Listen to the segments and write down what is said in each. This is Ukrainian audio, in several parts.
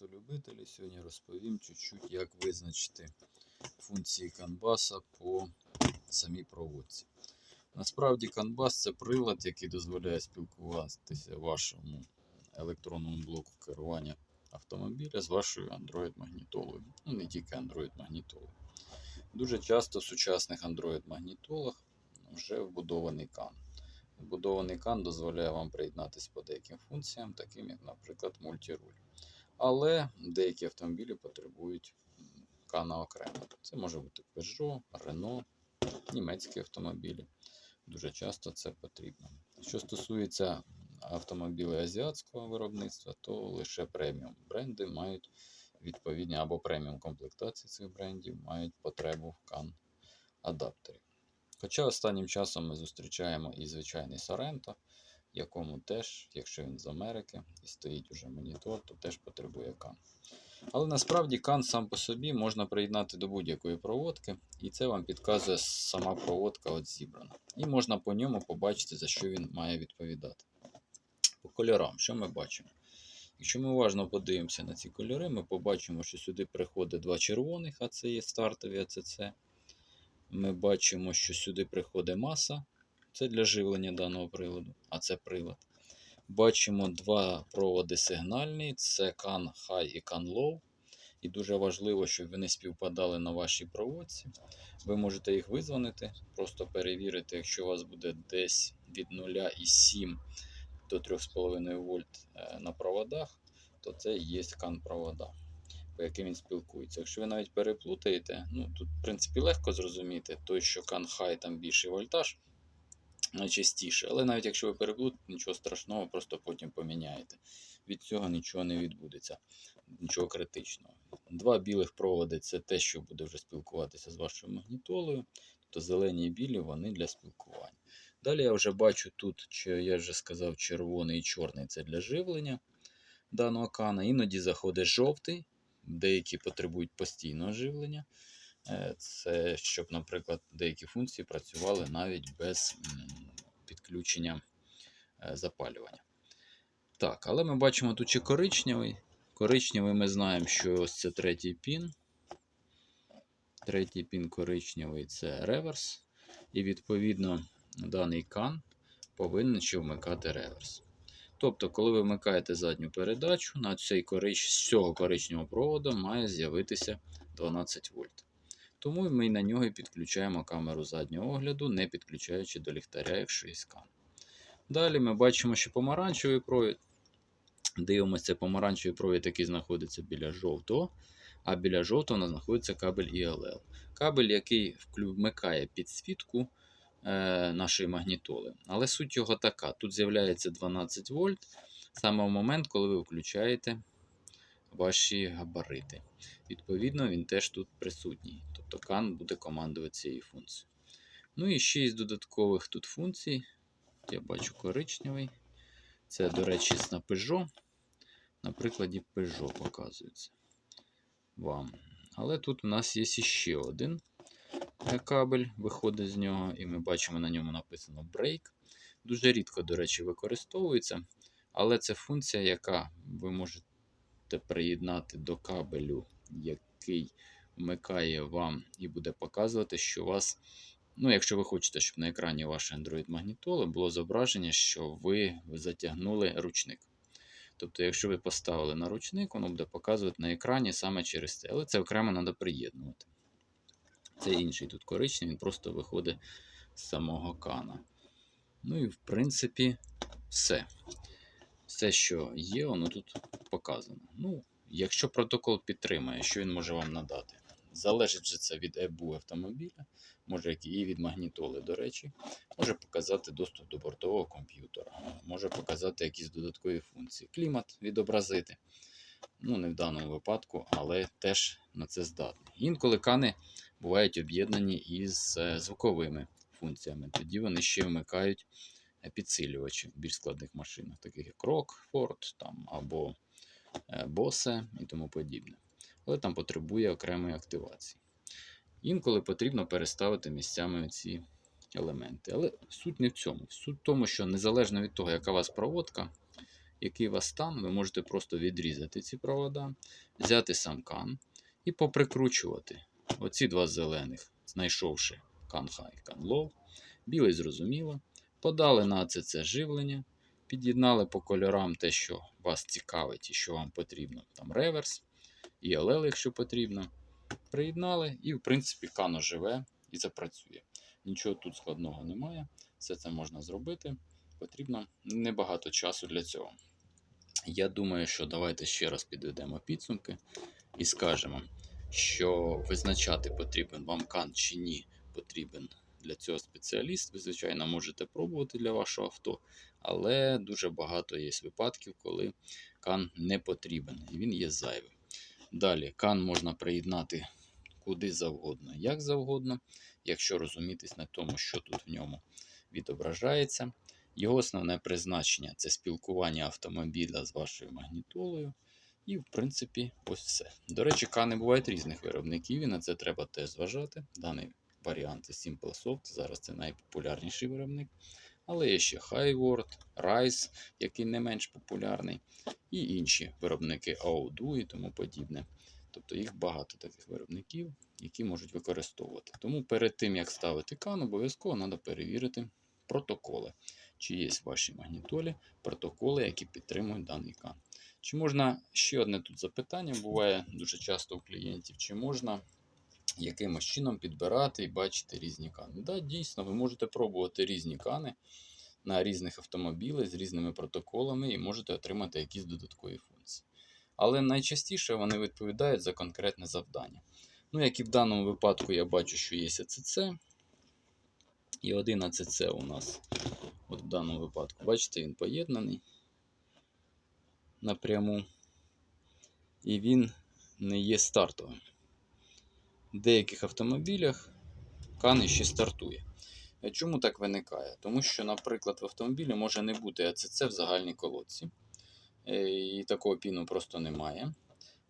автолюбителі. Сьогодні розповім чуть-чуть, як визначити функції канбаса по самій проводці. Насправді канбас це прилад, який дозволяє спілкуватися вашому електронному блоку керування автомобіля з вашою Android-магнітолою. Ну, не тільки Android-магнітолою. Дуже часто в сучасних Android-магнітолах вже вбудований CAN. Вбудований CAN дозволяє вам приєднатися по деяким функціям, таким як, наприклад, мультируль. Але деякі автомобілі потребують CAN окремо. Це може бути Peugeot, Renault, німецькі автомобілі. Дуже часто це потрібно. Що стосується автомобілів азіатського виробництва, то лише преміум бренди мають відповідні або преміум комплектації цих брендів мають потребу в CAN адаптерів. Хоча останнім часом ми зустрічаємо і звичайний Sorento, якому теж, якщо він з Америки і стоїть уже монітор, то теж потребує CAN. Але насправді CAN сам по собі можна приєднати до будь-якої проводки, і це вам підказує сама проводка от зібрана. І можна по ньому побачити, за що він має відповідати. По кольорам, що ми бачимо? Якщо ми уважно подивимося на ці кольори, ми побачимо, що сюди приходить два червоних, а це є стартові АЦЦ. Ми бачимо, що сюди приходить маса, це для живлення даного приладу, а це прилад. Бачимо два проводи сигнальні: це CAN High і CAN Low. І дуже важливо, щоб вони співпадали на вашій проводці. Ви можете їх визвонити, просто перевірити, якщо у вас буде десь від 0,7 до 3,5 вольт е, на проводах, то це є CAN провода, по яким він спілкується. Якщо ви навіть переплутаєте, ну тут в принципі легко зрозуміти, той, що CAN High там більший вольтаж найчастіше. Але навіть якщо ви переплутаєте, нічого страшного, просто потім поміняєте. Від цього нічого не відбудеться, нічого критичного. Два білих проводи це те, що буде вже спілкуватися з вашою магнітолою. Тобто зелені і білі вони для спілкування. Далі я вже бачу тут, я вже сказав, червоний і чорний це для живлення даного кана. Іноді заходить жовтий, деякі потребують постійного живлення. Е, Це щоб, наприклад, деякі функції працювали навіть без підключення е, запалювання. Так, але ми бачимо тут ще коричневий. Коричневий ми знаємо, що ось це третій пін. Третій пін коричневий це реверс. І відповідно даний кан повинен ще вмикати реверс. Тобто, коли ви вмикаєте задню передачу, на цей корич... з цього коричневого проводу має з'явитися 12 вольт. Тому ми на нього підключаємо камеру заднього огляду, не підключаючи до ліхтаря, якщо є скан. Далі ми бачимо, що помаранчевий провід. Дивимося, помаранчевий провід, який знаходиться біля жовтого, а біля жовтого у нас знаходиться кабель ILL. Кабель, який вмикає підсвітку е, нашої магнітоли. Але суть його така: тут з'являється 12 вольт саме в момент, коли ви включаєте ваші габарити. Відповідно, він теж тут присутній. Тобто CAN буде командувати цією функцією. Ну і ще із додаткових тут функцій. Я бачу коричневий. Це, до речі, на Peugeot. На прикладі Peugeot показується вам. Але тут у нас є ще один кабель, виходить з нього, і ми бачимо на ньому написано Break. Дуже рідко, до речі, використовується. Але це функція, яка ви можете приєднати до кабелю, який вмикає вам і буде показувати, що у вас. Ну, якщо ви хочете, щоб на екрані вашої Android-магнітоли було зображення, що ви затягнули ручник. Тобто, якщо ви поставили на ручник, воно буде показувати на екрані саме через це. Але це окремо треба приєднувати. Це інший тут коричневий, він просто виходить з самого кана. Ну і в принципі, все. Все, що є, воно тут показано. Ну, Якщо протокол підтримує, що він може вам надати. Залежить же це від ЕБУ автомобіля, може і від магнітоли, до речі, може показати доступ до бортового комп'ютера, може показати якісь додаткові функції. Клімат відобразити. Ну, не в даному випадку, але теж на це здатний. Інколи кани бувають об'єднані із звуковими функціями. Тоді вони ще вмикають підсилювачі в більш складних машинах, таких як Rockford там, або Bose і тому подібне але там потребує окремої активації. Інколи потрібно переставити місцями ці елементи. Але суть не в цьому. Суть в тому, що незалежно від того, яка у вас проводка, який у вас стан, ви можете просто відрізати ці провода, взяти сам кан і поприкручувати. Оці два зелених, знайшовши кан high, кан low, білий зрозуміло, подали на АЦЦ живлення, під'єднали по кольорам те, що вас цікавить і що вам потрібно. Там реверс, і LL, якщо потрібно. Приєднали, і, в принципі, кано живе і запрацює. Нічого тут складного немає. Все це можна зробити. Потрібно небагато часу для цього. Я думаю, що давайте ще раз підведемо підсумки і скажемо, що визначати потрібен вам кан чи ні потрібен для цього спеціаліст. Ви, звичайно, можете пробувати для вашого авто, але дуже багато є випадків, коли кан не потрібен і він є зайвий. Далі, кан можна приєднати куди завгодно, як завгодно, якщо розумітись на тому, що тут в ньому відображається. Його основне призначення це спілкування автомобіля з вашою магнітолою. І, в принципі, ось все. До речі, кани бувають різних виробників, і на це треба теж зважати. Даний варіант це Simple Soft, зараз це найпопулярніший виробник. Але є ще Highword, Rise, який не менш популярний, і інші виробники Aodu і тому подібне. Тобто їх багато таких виробників, які можуть використовувати. Тому перед тим, як ставити кан, обов'язково треба перевірити протоколи, чи є в вашій магнітолі протоколи, які підтримують даний кан. Чи можна ще одне тут запитання буває дуже часто у клієнтів, чи можна якимось чином підбирати і бачити різні кани? Так, да, дійсно, ви можете пробувати різні кани на різних автомобілях з різними протоколами і можете отримати якісь додаткові функції. Але найчастіше вони відповідають за конкретне завдання. Ну, як і в даному випадку, я бачу, що є АЦЦ. І один АЦЦ у нас, от в даному випадку, бачите, він поєднаний напряму. І він не є стартовим. Деяких автомобілях кан ще стартує. Чому так виникає? Тому що, наприклад, в автомобілі може не бути АЦЦ в загальній колодці. І такого піну просто немає.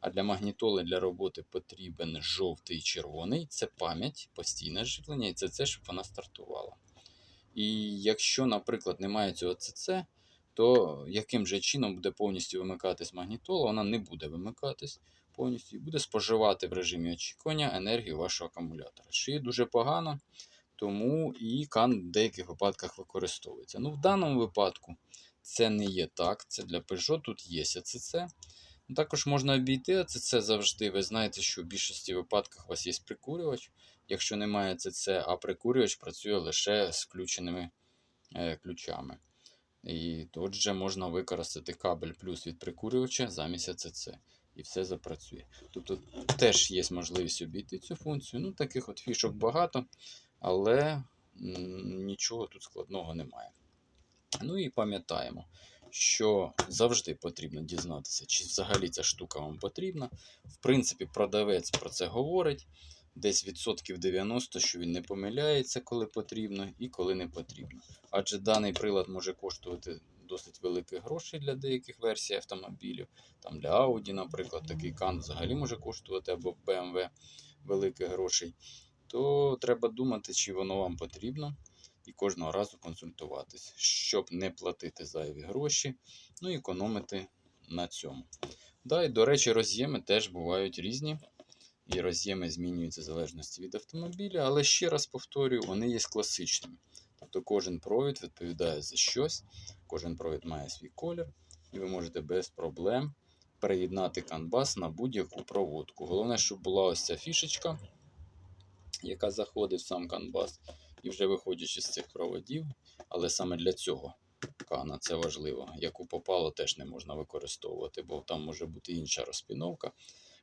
А для магнітоли для роботи потрібен жовтий і червоний. Це пам'ять, постійне живлення, і це це, щоб вона стартувала. І якщо, наприклад, немає цього ЦЦ, то яким же чином буде повністю вимикатись магнітола, вона не буде вимикатись повністю і буде споживати в режимі очікування енергію вашого акумулятора. Що є дуже погано, тому і кан в деяких випадках використовується. Ну, В даному випадку це не є так. Це для Peugeot, тут є АЦЦ. Також можна обійти АЦЦ завжди. Ви знаєте, що в більшості випадках у вас є прикурювач. Якщо немає АЦЦ, а прикурювач працює лише з включеними е, ключами. І отже, можна використати кабель плюс від прикурювача замість АЦЦ. І все запрацює. Тобто теж є можливість обійти цю функцію. Ну, Таких от фішок багато, але нічого тут складного немає. Ну і пам'ятаємо, що завжди потрібно дізнатися, чи взагалі ця штука вам потрібна. В принципі, продавець про це говорить. Десь відсотків 90, що він не помиляється, коли потрібно і коли не потрібно. Адже даний прилад може коштувати досить великих грошей для деяких версій автомобілів. Там Для Audi, наприклад, такий кан взагалі може коштувати або BMW великих грошей. То треба думати, чи воно вам потрібно і кожного разу консультуватись, щоб не платити зайві гроші, ну і економити на цьому. Да, і, До речі, роз'єми теж бувають різні. І роз'єми змінюються в залежності від автомобіля, але ще раз повторюю, вони є класичними. Тобто кожен провід відповідає за щось, кожен провід має свій колір, і ви можете без проблем приєднати канбас на будь-яку проводку. Головне, щоб була ось ця фішечка, яка заходить в сам канбас. І вже виходячи з цих проводів, але саме для цього кана це важливо. Яку попало, теж не можна використовувати, бо там може бути інша розпіновка.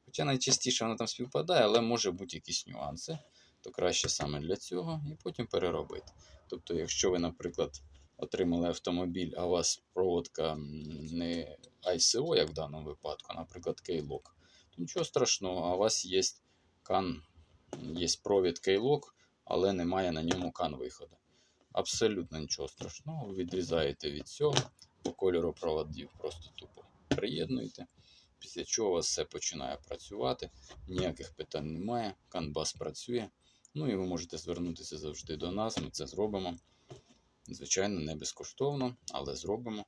Хоча найчастіше вона там співпадає, але може бути якісь нюанси, то краще саме для цього і потім переробити. Тобто, якщо ви, наприклад, отримали автомобіль, а у вас проводка не ICO, як в даному випадку, наприклад, K-Lock, то нічого страшного, а у вас є кан, є провід K-Lock, але немає на ньому кан виходу. Абсолютно нічого страшного, відрізаєте від цього, по кольору проводів просто тупо приєднуєте. Після чого у вас все починає працювати, ніяких питань немає, канбас працює. Ну і ви можете звернутися завжди до нас, ми це зробимо. Звичайно, не безкоштовно, але зробимо.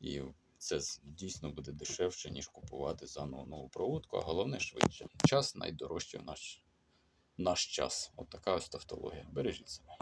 І це дійсно буде дешевше, ніж купувати заново нову проводку, а головне швидше. Час найдорожчий наш, наш час. От така ось тавтологія. Бережіть себе.